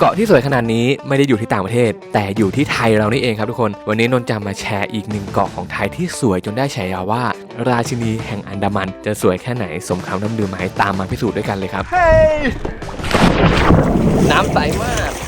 เกาะที่สวยขนาดนี้ไม่ได้อยู่ที่ต่างประเทศ แต่อยู่ที่ไทยเรานี่เองครับทุกคน วันนี้นนท์จะมาแชร์อีกหนึ่งเกาะของไทยที่สวยจนได้ฉายาว่า ราชินีแห่งอันดามันจะสวยแค่ไหนสมคำน้ำลือไหมตามมาพิสูจน์ด้วยกันเลยครับ น้ำใสมาก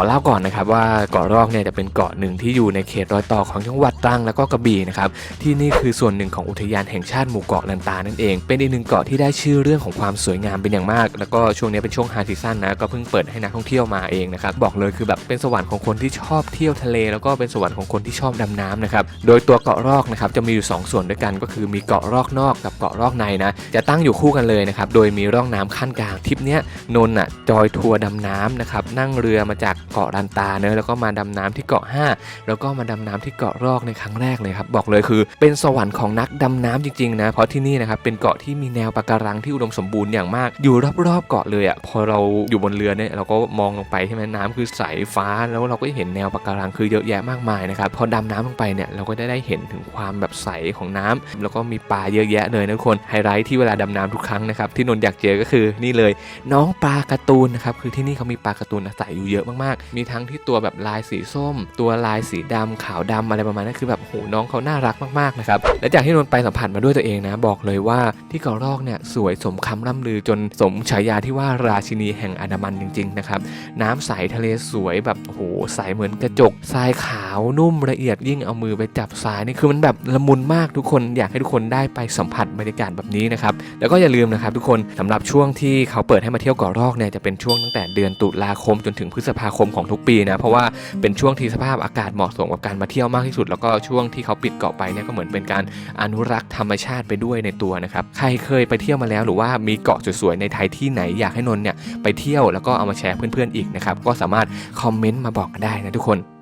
อเล่าก่อนนะครับว่าเกาะรอกเนี่ยจะเป็นเกาะหนึ่งที่อยู่ในเขตรอยต่อของจังหวัดตรังแล้วก็กระบี่นะครับที่นี่คือส่วนหนึ่งของอุทยานแห่งชาติหมู่เกาะลันตานั่นเอง เป็นอีกหนึ่งเกาะที่ได้ชื่อเรื่องของความสวยงามเป็นอย่างมาก แล้วก็ช่วงนี้เป็นช่วงไฮซีซั่นนะก็เพิ่งเปิดให้นักท่องเที่ยวมาเองนะครับบอกเลยคือแบบเป็นสวรรค์ของคนที่ชอบเที่ยวทะเล แล้วก็เป็นสวรรค์ของคนที่ชอบดำน้ำนะครับโดยตัวเกาะรอกนะครับจะมีอยู่สองส่วนด้วยกันก็คือมีเกาะรอกนอกกับเกาะรอกในนะจะตั้งอยู่คู่กันเลยนะครับโดยมีร่องน้ำขั้นกลางทริปเนี้ยนนท์อะจอยทัวร์ดำน้ำนะครับนั่งเรือมาจากเกาะลันตาเนอะแล้วก็มาดำน้ำที่เกาะ 5 แล้วก็มาดำน้ำที่เกาะรอกในครั้งแรกเลยครับบอกเลยคือ เป็นสวรรค์ของนักดำน้ำจริงๆนะเพราะที่นี่นะครับเป็นเกาะที่มีแนวปะการังที่อุดมสมบูรณ์อย่างมาก อยู่รอบๆเกาะเลยอะพอเราอยู่บนเรือเนี่ยเราก็มองลงไปใช่ไหมน้ำคือใสฟ้าแล้วเราก็เห็นแนวปะการังคือเยอะแยะมากมายนะครับพอดำน้ำลงไปเนี่ยเราก็ได้ได้เห็นถึงความแบบใสของน้ำแล้วก็มีปลาเยอะแยะเลยนะทุกคนไฮไลท์ที่เวลาดำน้ำทุกครั้งนะครับที่นนท์อยากเจอก็คือนี่เลย น้องปลาการ์ตูนนะครับคือที่นี่เขามีปลาการ์ตูนอาศัยอยู่เยอะมากๆมีทั้งที่ตัวแบบลายสีส้ม ตัวลายสีดำขาวดำอะไรประมาณนั้นคือแบบโหน้องเขาน่ารักมากๆนะครับและจากที่นนไปสัมผัสมาด้วยตัวเองนะ บอกเลยว่าที่เกาะรอกเนี่ยสวยสมคำร่ำลือจนสมฉายาที่ว่าราชินีแห่งอันดามันจริงๆนะครับน้ำใสทะเลสวยแบบโหใสเหมือนกระจกทรายขาวนุ่มละเอียดยิ่งเอามือไปจับทรายนี่คือมันแบบละมุนมากทุกคนอยากให้ทุกคนได้ไปสัมผัสบรรยากาศแบบนี้นะครับแล้วก็อย่าลืมนะครับทุกคนสำหรับช่วงที่เขาเปิดให้มาเที่ยวเกาะรอกเนี่ยจะเป็นช่วงตั้งแต่เดือนตุลาคมจนถึงพฤษภาคมของทุกปีนะเพราะว่าเป็นช่วงที่สภาพอากาศเหมาะสมกับการมาเที่ยวมากที่สุด แล้วก็ช่วงที่เขาปิดเกาะไปเนี่ยก็เหมือนเป็นการอนุรักษ์ธรรมชาติไปด้วยในตัวนะครับใครเคยไปเที่ยวมาแล้วหรือว่ามีเกาะสวยๆในไทยที่ไหนอยากให้นนท์เนี่ยไปเที่ยวแล้วก็เอามาแชร์เพื่อนๆอีกนะครับก็สามารถคอมเมนต์มาบอกกันได้นะทุกคน